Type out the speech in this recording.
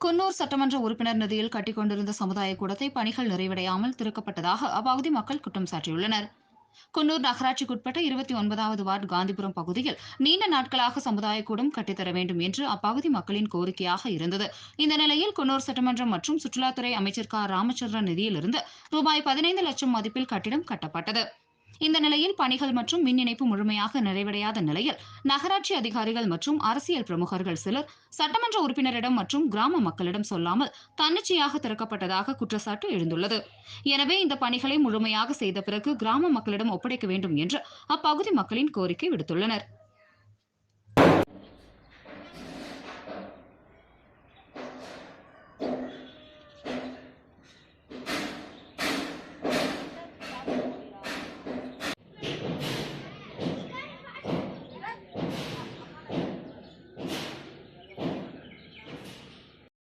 குன்னூர் சட்டமன்ற உறுப்பினர் நிதியில் கட்டிக்கொண்டிருந்த சமுதாய கூடத்தை பணிகள் நிறைவடையாமல் திறக்கப்பட்டதாக அப்பகுதி மக்கள் குற்றம் சாட்டியுள்ளனர். குன்னூர் நகராட்சிக்குட்பட்ட இருபத்தி ஒன்பதாவது வார்டு காந்திபுரம் பகுதியில் நீண்ட நாட்களாக சமுதாய கூடம் கட்டித்தர வேண்டும் என்று அப்பகுதி மக்களின் கோரிக்கையாக இருந்தது. இந்த நிலையில் குன்னூர் சட்டமன்றம் மற்றும் சுற்றுலாத்துறை அமைச்சர் க. ராமச்சந்திரன் நிதியிலிருந்து ரூபாய் பதினைந்து லட்சம் மதிப்பில் கட்டிடம் கட்டப்பட்டது. இந்த நிலையில் பணிகள் மற்றும் மின் இணைப்பு முழுமையாக நிறைவடையாத நிலையில் நகராட்சி அதிகாரிகள் மற்றும் அரசியல் பிரமுகர்கள் சிலர் சட்டமன்ற உறுப்பினரிடம் மற்றும் கிராம மக்களிடம் சொல்லாமல் தன்னிச்சையாக திறக்கப்பட்டதாக குற்றச்சாட்டு எழுந்துள்ளது. எனவே இந்த பணிகளை முழுமையாக செய்த பிறகு கிராம மக்களிடம் ஒப்படைக்க வேண்டும் என்று அப்பகுதி மக்களின் கோரிக்கை விடுத்துள்ளனர்.